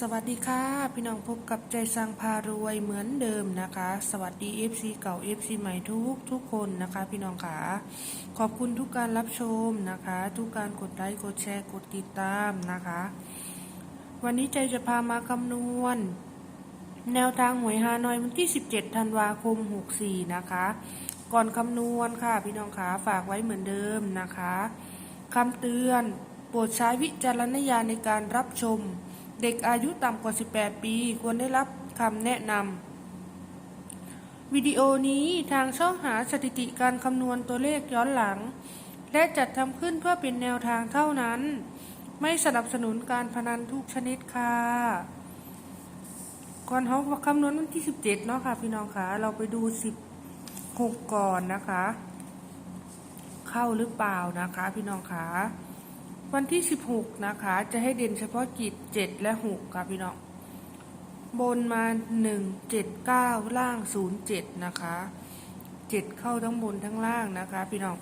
สวัสดีค่ะ พี่น้องพบกับใจสังพารวยเหมือนเดิมนะคะ สวัสดี FC เก่า FC ใหม่ทุกทุกคนนะคะ พี่น้องขาขอบคุณทุกการรับชมนะคะ ทุกการกดไลค์กดแชร์กดติดตามนะคะ วันนี้ใจจะพามาคำนวณ แนวทางหวยฮานอยวันที่ 17ธันวาคม 64 นะคะ ก่อนคำนวณค่ะ พี่น้องขาฝากไว้เหมือนเดิมนะคะคำเตือนโปรดใช้วิจารณญาณในการรับชม เด็กอายุต่ำกว่า 18 ปี ควรได้รับคำแนะนำวิดีโอนี้ทางช่องหาสถิติการคำนวณตัวเลขย้อนหลัง และจัดทำขึ้นเพื่อเป็นแนวทางเท่านั้น ไม่สนับสนุนการพนันทุกชนิดค่ะก่อนเขาคำนวณวันที่ 17 เนาะค่ะพี่น้องคะเราไปดู 16 ก่อนนะคะ เข้าหรือเปล่านะคะพี่น้องคะ วันที่ 16 นะคะ จะให้เด่นเฉพาะกิจ 7 และ 6 ค่ะพี่น้อง บนมา 1 7 9 ล่าง 0 7 นะคะ 7 เข้าทั้งบนทั้งล่างนะคะ พี่น้อง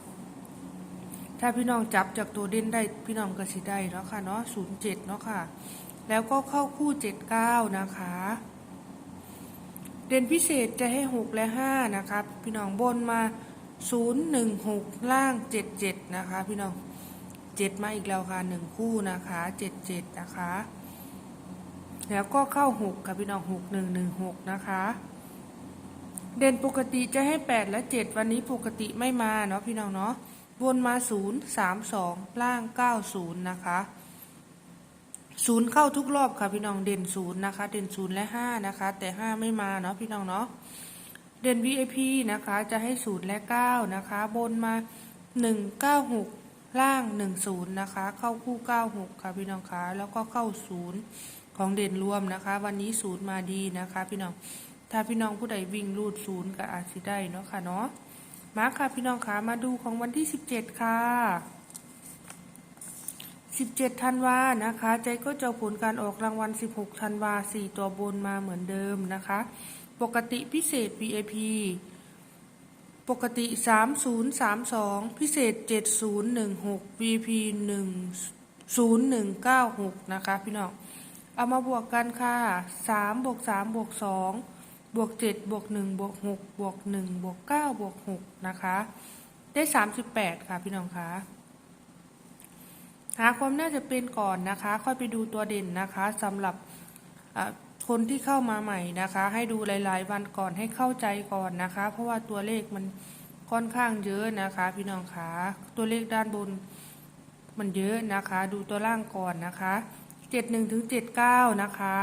ถ้าพี่น้องจับจากตัวเด่นได้พี่น้องก็สิได้เนาะค่ะเนาะ0 7 เนาะค่ะ แล้วก็เข้าคู่ 7 9 นะคะ เด่นพิเศษจะให้ 6 และ 5 นะครับ พี่น้องบนมา 0 1 6 ล่าง 7 7 นะคะ พี่น้อง 7มาอีกแล้วค่ะ1คู่นะคะ7 7นะคะ แล้วก็เข้า6ค่ะพี่น้อง6 1 1 6นะคะ เด่นปกติจะให้8และ7วันนี้ปกติไม่มาเนาะพี่น้องเนาะวนมา0 3 2ล่าง90นะคะศูนย์เข้าทุกรอบค่ะพี่น้องเด่นศูนย์นะคะ เด่นศูนย์และห้านะคะ แต่ห้าไม่มาเนาะพี่น้องเนาะเด่น VIP นะคะจะให้ศูนย์และเก้านะคะ บนมาหนึ่งเก้าหก ล่างหนึ่งศูนย์นะคะ เข้าคู่เก้าหกค่ะพี่น้องคะแล้วก็เข้าศูนย์ของเด่นรวมนะคะ วันนี้ศูนย์มาดีนะคะ พี่น้อง ถ้าพี่น้องผู้ใดวิ่งรูดศูนย์ก็อาจจะได้เนาะค่ะเนาะ มาค่ะพี่น้องคะมาดูของวันที่สิบเจ็ดค่ะ 17ธันวานะคะ ใจก็จะผลการออกรางวัล 16ธันวา4 ตัวบนมาเหมือนเดิมนะคะ ปกติพิเศษ VIP ปกติ 3032 พิเศษ 7016 VP 10196 นะคะพี่น้อง เอามาบวกกันค่ะ 3 บวก 3 บวก 2 บวก 7 บวก 1 บวก 6 บวก 1 บวก 9 บวก 6 นะคะ ได้ 38 ค่ะพี่น้องคะหาความน่าจะเป็นก่อนนะคะ ค่อยไปดูตัวเด่นนะคะสำหรับ คนที่เข้ามาใหม่นะคะ ให้ดูหลาย ๆ วันก่อนให้เข้าใจก่อนนะคะ เพราะว่าตัวเลขมันค่อนข้างเยอะนะคะ พี่น้องคะตัวเลขด้านบนมันเยอะนะคะ ดูตัวล่างก่อนนะคะเจ็ดหนึ่งถึงเจ็ดเก้านะคะ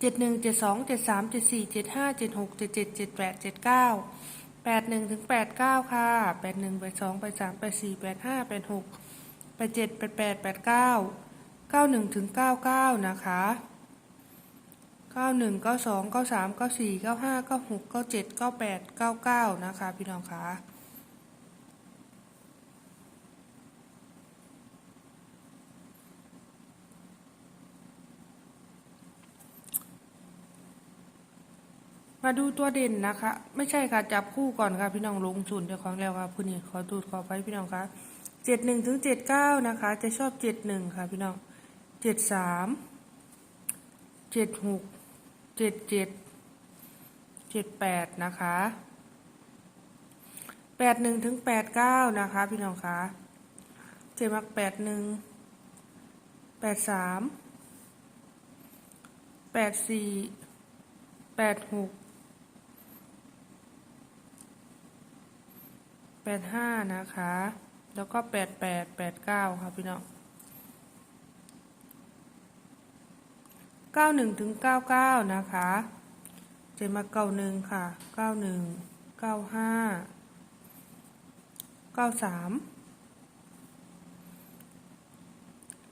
เจ็ดหนึ่งเจ็ดสองเจ็ดสามเจ็ดสี่เจ็ดห้าเจ็ดหกเจ็ดเจ็ดเจ็ดแปดเจ็ดเก้าแปดหนึ่งถึงแปดเก้าค่ะแปดหนึ่งแปดสองแปดสามแปดสี่แปดห้าแปดหกแปดเจ็ดแปดแปดแปดเก้าเก้าหนึ่งถึงเก้าเก้านะคะ ก้าหนึ่งเก้าสองเก้าสามเก้าสี่เก้าห้าเก้าหกเก้าเจ็ดเก้าแปดเก้าเก้านะคะ พี่น้องคะมาดูตัวเด่นนะคะ ไม่ใช่ค่ะจับคู่ก่อนค่ะ พี่น้องลงทุนเดี๋ยวของแล้วค่ะผู้นี้ขอตูดขอไปพี่น้องคะเจ็ดหนึ่งถึงเจ็ดเก้านะคะ จะชอบเจ็ดหนึ่งค่ะ พี่น้องเจ็ดสามเจ็ดหก เจ็ดเจ็ดเจ็ดแปดนะคะแปดหนึ่งถึงแปดเก้านะคะ พี่น้องคะเจ็ดมักแปดหนึ่งแปดสามแปดสี่แปดหกแปดห้านะคะ แล้วก็แปดแปดแปดเก้าค่ะพี่น้อง เก้าหนึ่งถึงเก้าเก้านะคะ เจมาเก้าหนึ่งค่ะเก้าหนึ่งเก้าห้าเก้าสาม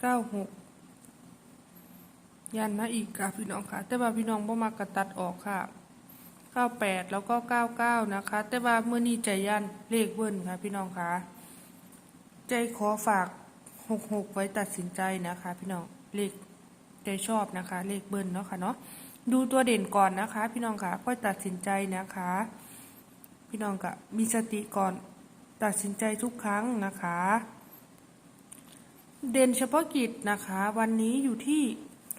เก้าหกยันมาอีกค่ะพี่น้องค่ะ แต่ว่าพี่น้องบ่มากระตัดออกค่ะเก้าแปดแล้วก็เก้าเก้านะคะ แต่ว่าเมื่อนี้ใจยันเลขเบิ้ลค่ะพี่น้องค่ะ ใจขอฝากหกหกไว้ตัดสินใจนะคะ พี่น้องเลข ใจชอบนะคะ เลขเบิ้ลเนาะค่ะเนาะดูตัวเด่นก่อนนะคะ พี่น้องค่ะค่อยตัดสินใจนะคะ พี่น้องก็มีสติก่อนตัดสินใจทุกครั้งนะคะ เด่นเฉพาะกิจนะคะ วันนี้อยู่ที่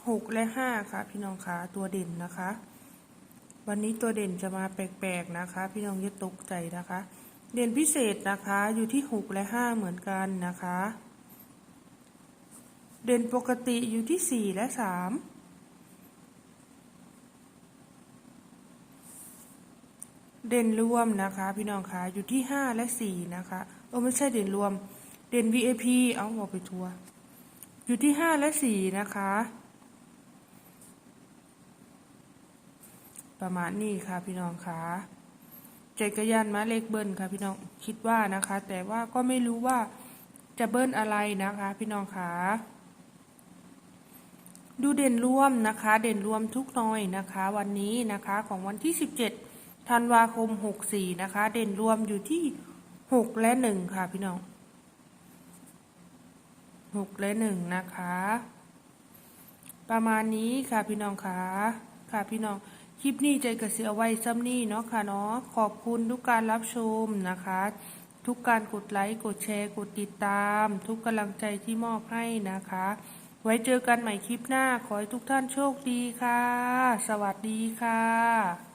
หกและห้าค่ะ พี่น้องคะตัวเด่นนะคะ วันนี้ตัวเด่นจะมาแปลกๆนะคะ พี่น้องอย่าตกใจนะคะ เด่นพิเศษนะคะอยู่ที่หกและห้าเหมือนกันนะคะ เด่นปกติอยู่ที่สี่และสามเด่นรวมนะคะ พี่น้องคะอยู่ที่ห้าและสี่นะคะเออไม่ใช่เด่นรวม เด่น VIP เอาบอกไปทัวร์อยู่ที่ห้าและสี่นะคะ ประมาณนี้ค่ะพี่น้องคะจักรยานมาเลขเบิ้ลค่ะพี่น้องคิดว่านะคะ แต่ว่าก็ไม่รู้ว่าจะเบิ้ลอะไรนะคะ พี่น้องคะ ดูเด่นรวมนะคะ เด่นรวมทุกหน้อยนะคะ วันนี้นะคะของวันที่ 17ธันวาคม 64 นะคะ เด่นรวมอยู่ที่ 6 และ 1 ค่ะพี่น้อง 6 และ 1 นะคะ ประมาณนี้ค่ะพี่น้องค่ะค่ะพี่น้องคลิปนี้ใจกระเสียไว้ซ้ำนี่เนาะค่ะเนาะขอบคุณทุกการรับชมนะคะ ทุกการกดไลค์กดแชร์กดติดตาม ทุกกำลังใจที่มอบให้นะคะ ไว้เจอกันใหม่คลิปหน้า ขอให้ทุกท่านโชคดีค่ะ สวัสดีค่ะ